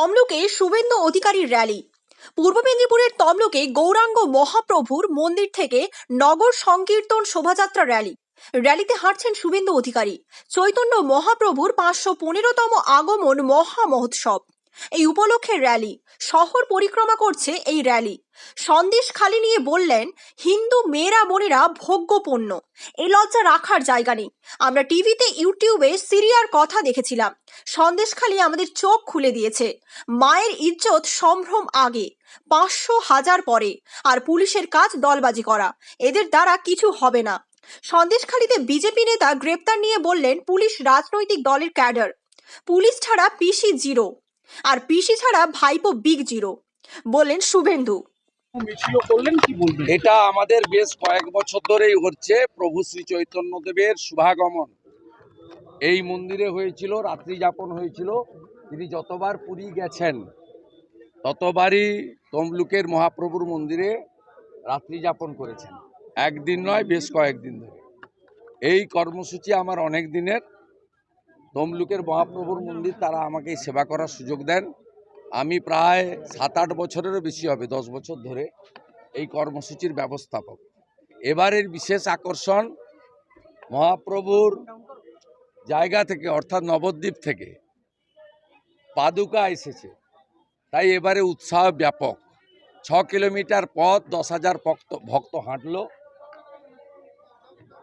তমলুকে শুভেন্দু অধিকারীর র্যালি। পূর্ব মেদিনীপুরের তমলুকে গৌরাঙ্গ মহাপ্রভুর মন্দির থেকে নগর সংকীর্তন শোভাযাত্রা র্যালি। র্যালিতে হাঁটছেন শুভেন্দু অধিকারী। চৈতন্য মহাপ্রভুর পাঁচশো পনেরোতম আগমন মহা মহোৎসব। এই উপলক্ষে র্যালি শহর পরিক্রমা করছে এই র্যালি সন্দেশ খালি নিয়ে বললেন, হিন্দু মেয়েরা, বোনেরা ভোগ্য পণ্য এই লজ্জা রাখার জায়গা নেই। আমরা টিভিতে, ইউটিউবে সিরিয়ার কথা দেখেছিলাম। সন্দেশখালি আমাদের চোখ খুলে দিয়েছে। মায়ের ইজ্জত সম্ভ্রম আগে, পাঁচশো হাজার পরে, আর পুলিশের কাজ দলবাজি করা। এদের দ্বারা কিছু হবে না। সন্দেশখালিতে বিজেপি নেতা গ্রেপ্তার নিয়ে বললেন, পুলিশ রাজনৈতিক দলের ক্যাডার। পুলিশ ছাড়া পিসি জিরো। আর পিসি ছাড়া ভাইপো বিগ জিরো বললেন শুভেন্দু। এটা আমাদের বেশ কয়েক বছর ধরেই হচ্ছে প্রভু শ্রী চৈতন্যদেবের শুভাগমন। এই মন্দিরে হয়েছিল রাত্রি যাপন হয়েছিল। তিনি যতবার পুরী গেছেন ততবারই তমলুকের মহাপ্রভুর মন্দিরে রাত্রি যাপন করেছেন। একদিন নয় বেশ কয়েকদিন ধরে। এই কর্মসূচি আমার অনেক দিনের। তমলুকের মহাপ্রভুর মন্দির, তারা আমাকে সেবা করার সুযোগ দেন। আমি প্রায় সাত আট বছরেরও বেশি হবে, দশ বছর ধরে এই কর্মসূচির ব্যবস্থাপক। এবারের বিশেষ আকর্ষণ মহাপ্রভুর জায়গা থেকে, অর্থাৎ নবদ্বীপ থেকে পাদুকা এসেছে। তাই এবারে উৎসাহ ব্যাপক। ছ কিলোমিটার পথ, দশ হাজার ভক্ত ভক্ত হাঁটল।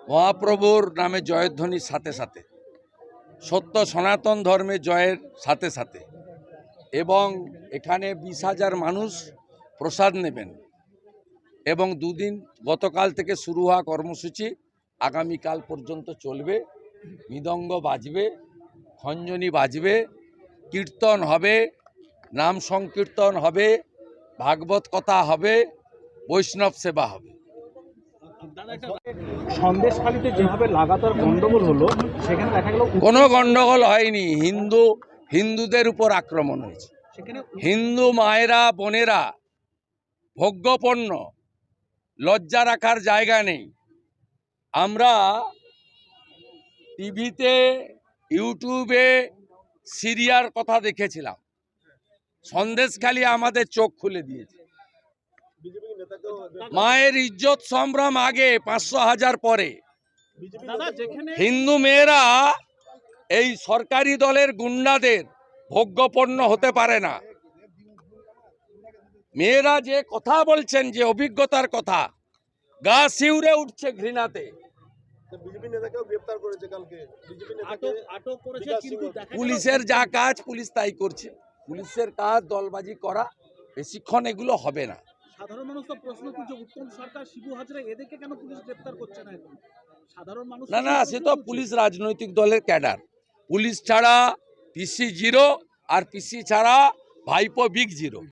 মহাপ্রভুর নামে জয়ধ্বনির সাথে সাথে সত্য সনাতন ধর্মের জয়ের সাথে সাথে। এবং এখানে বিশ হাজার মানুষ প্রসাদ নেবেন। এবং দুদিন গতকাল থেকে শুরু হওয়া কর্মসূচি আগামীকাল পর্যন্ত চলবে। মৃদঙ্গ বাজবে, খঞ্জনি বাজবে, কীর্তন হবে, নাম সংকীর্তন হবে, ভাগবত কথা হবে, বৈষ্ণব সেবা হবে। সন্দেশখালিতে যেভাবে লাগাতার গন্ডগোল হলো সেখানে দেখা গেল কোনো গণ্ডগোল হয়নি। হিন্দু হিন্দুদের উপর আক্রমণ হয়েছে। হিন্দু মায়েরা বোনেরা ভোগ্যপণ্য লজ্জা রাখার জায়গা নেই। আমরা টিভিতে ইউটিউবে সিরিয়ার কথা দেখেছিলাম। সন্দেশখালি আমাদের চোখ খুলে দিয়েছে। মায়ের ইজ্জত সম্ভ্রম আগে পাঁচশো হাজার পরে। হিন্দু মেয়েরা এই সরকারি দলের গুন্ডাদের ভোগ্যপন্ন হতে পারে না। মেয়েরা যে কথা বলছেন যে অভিজ্ঞতার কথা গা শিউরে উঠছে ঘৃণাতে। পুলিশের যা কাজ পুলিশ তাই করছে। পুলিশের কাজ দলবাজি করা বেশিক্ষণ এগুলো হবে না। সাধারণ মানুষ তো প্রশ্ন তুলছে উত্তম সরকার শিবু হাজরা এদেরকে কেন পুলিশ গ্রেপ্তার করছে না এখন? সাধারণ মানুষ না না সে তো পুলিশ রাজনৈতিক দলের ক্যাডার। পুলিশ ছাড়া পিসি জিরো আর পিসি ছাড়া ভাইপো বিগ জিরো